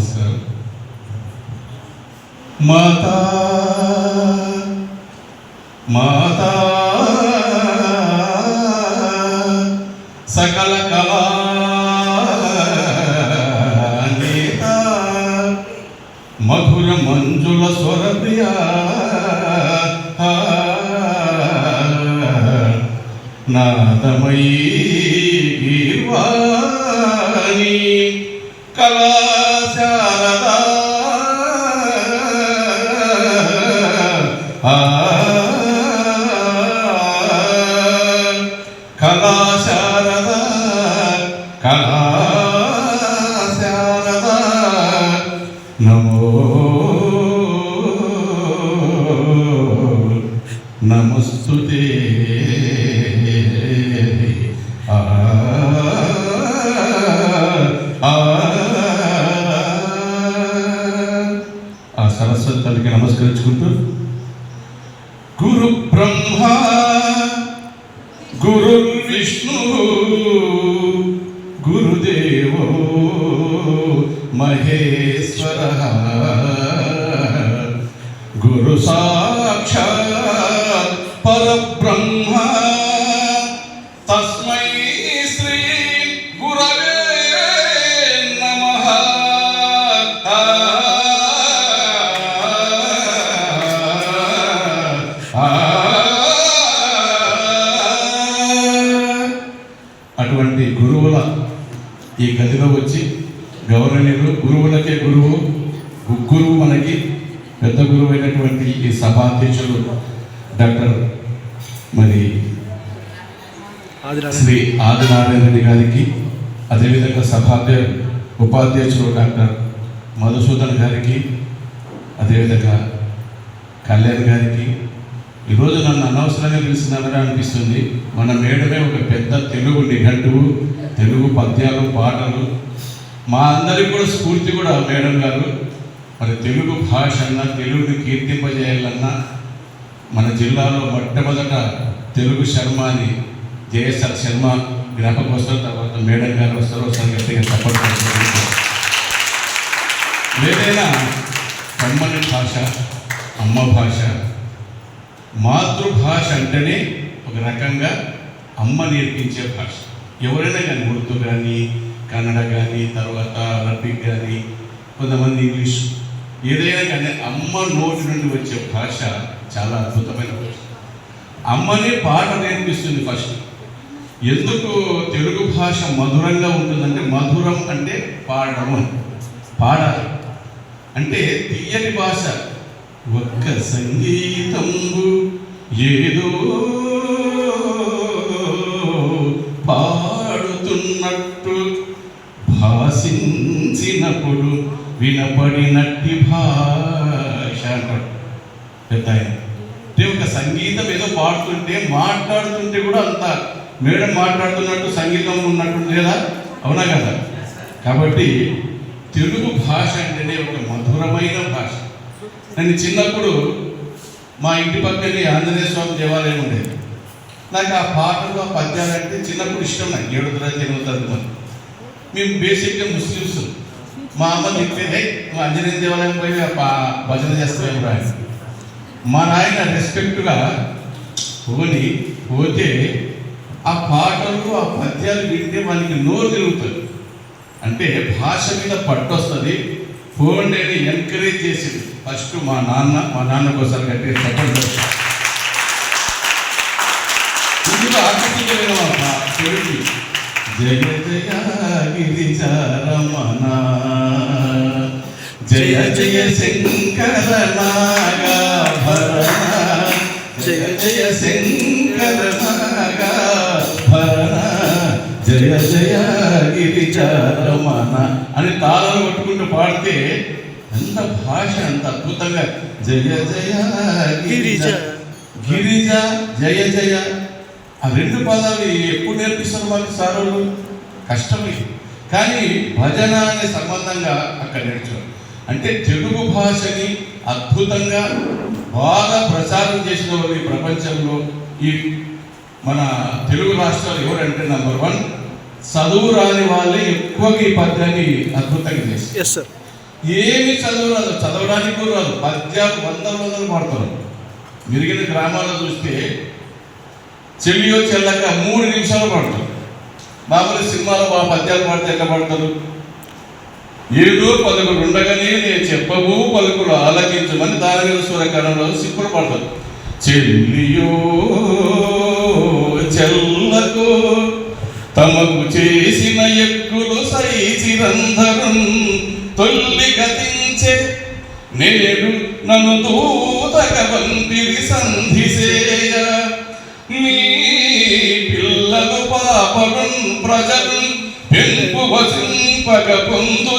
నమస్కారం మాతా మాతా సకల కళా మధుర మంజుల స్వరప్రియా నాదమయీ గీర్వాణి కళాశారద నమో నమస్తుతే ఆ సరస్వతి తల్లికి నమస్కరించుకుంటూ గురు బ్రహ్మ గురు విష్ణు गुरुदेव महेश्वर। गुरु गुरुसाक्षात् परब्रह्म। ఈ గదిలో వచ్చి గౌరవనీయులు గురువులకే గురువు గురువు మనకి పెద్ద గురువు అయినటువంటి ఈ సభాధ్యక్షులు డాక్టర్ మరి శ్రీ ఆదినారాయణ రెడ్డి గారికి అదేవిధంగా సభాధ్య ఉపాధ్యక్షులు డాక్టర్ మధుసూదన్ గారికి అదేవిధంగా కళ్యాణ్ గారికి. ఈరోజు నన్ను అనవసరంగా పిలుస్తున్నారని అనిపిస్తుంది. మన మేడమే ఒక పెద్ద తెలుగు నిఘంటువు. తెలుగు పద్యాలు పాటలు. మా అందరికి కూడా స్ఫూర్తి కూడా మేడం గారు. మరి తెలుగు భాష అన్న తెలుగుని కీర్తింపజేయాలన్నా మన జిల్లాలో మొట్టమొదట తెలుగు శర్మ అని జేఎస్ఆర్ శర్మ జ్ఞాపకం వస్తారు తర్వాత మేడం గారు వస్తారు. ఒకసారి గట్టిగా సపోర్ట్ ఏదైనా కమ్మని భాష అమ్మ భాష మాతృభాష అంటేనే ఒక రకంగా అమ్మ నేర్పించే భాష. ఎవరైనా కానీ ఉర్దూ కానీ కన్నడ కానీ తర్వాత అరబిక్ కానీ కొంతమంది ఇంగ్లీష్ ఏదైనా కానీ అమ్మ నోటి నుండి వచ్చే భాష చాలా అద్భుతమైన భాష. అమ్మనే పాట నేర్పిస్తుంది ఫస్ట్. ఎందుకు తెలుగు భాష మధురంగా ఉంటుందంటే మధురం అంటే పాడడం పాడాలి. అంటే తీయని భాష. ఒక్క సంగీతంబు ఏదో భాషించినప్పుడు వినపడినట్టి భాష అంటాడు. పెద్ద ఆయన. అంటే ఒక సంగీతం ఏదో పాడుతుంటే మాట్లాడుతుంటే కూడా అంత మేడం మాట్లాడుతున్నట్టు సంగీతం ఉన్నట్టు లేదా? అవునా కదా? కాబట్టి తెలుగు భాష అంటేనే ఒక మధురమైన భాష. నేను చిన్నప్పుడు మా ఇంటి పక్కనే ఆంజనేయ స్వామి దేవాలయం ఉండేది. నాకు ఆ పాటలు ఆ పద్యాలు అంటే చిన్నప్పుడు ఇష్టం నాకు ఏడు తరగతి ఎనిమిది తరగతి మరి మేము బేసిక్గా ముస్లిమ్స్. మా అమ్మ తింటే నువ్వు ఆంజనేయ దేవాలయం పోయి ఆ పా- భజన చేస్తావేమో రా" మా నాయన రెస్పెక్ట్గా పోని పోతే ఆ పాటలు ఆ పద్యాలు వింటే మనకి నోరు తిరుగుతుంది. అంటే భాష మీద పట్టొస్తుంది. ఫోన్ ఎంకరేజ్ చేసింది. ఫస్ట్ మా నాన్న మా నాన్న ఒకసారి కట్టే చెప్పండి. ఇందులో ఆకర్షించలేని మా తెలుగు జయ జయ గిరిజారమణ జయ జయ శంకర నాగాభరణ జయ జయ శంకర నాగాభరణ జయ జయ గిరిజారమణ అని తాళాలు కొట్టుకుంటూ పాడితే ఎంత భాష అంత అద్భుతంగా జయ జయ గిరిజ గిరిజ జయ జయ ఆ రెండు పదాలు ఎప్పుడు నేర్పిస్తారు వాళ్ళకి సారోళ్ళు? కష్టమే కానీ భజన అనే సంబంధంగా అక్కడ నేర్చుకోవాలి. అంటే తెలుగు భాషని అద్భుతంగా బాగా ప్రచారం చేసిన వాళ్ళు ఈ ప్రపంచంలో ఈ మన తెలుగు రాష్ట్రాలు ఎవరంటే నంబర్ వన్ చదువు రాని వాళ్ళే ఎక్కువగా ఈ పద్యాన్ని అద్భుతంగా చేస్తారు. ఏమి చదవరాదు చదవడానికి రాదు. పద్యాలు వందల వందలు పాడతారు. మిరిగిన గ్రామాల్లో చూస్తే చెల్లియో చెల్లక మూడు నిమిషాలు పాడతారు మామూలు సినిమాలో మా పద్యాలు పాడితే ఎట్లా పాడతారు? ఏదో పలుకులు ఉండగానే నేను చెప్పవు పలుకులు ఆలకించమని దాని మీద సూర్యకాలంలో సిప్పులు పడతారు. చెల్లియో చెల్లకు తమకు చేసిన ఎక్కులు సైచిరందరం తొల్లి పిల్లలు పాపను ప్రజలు పెంపు వసింపక పొందు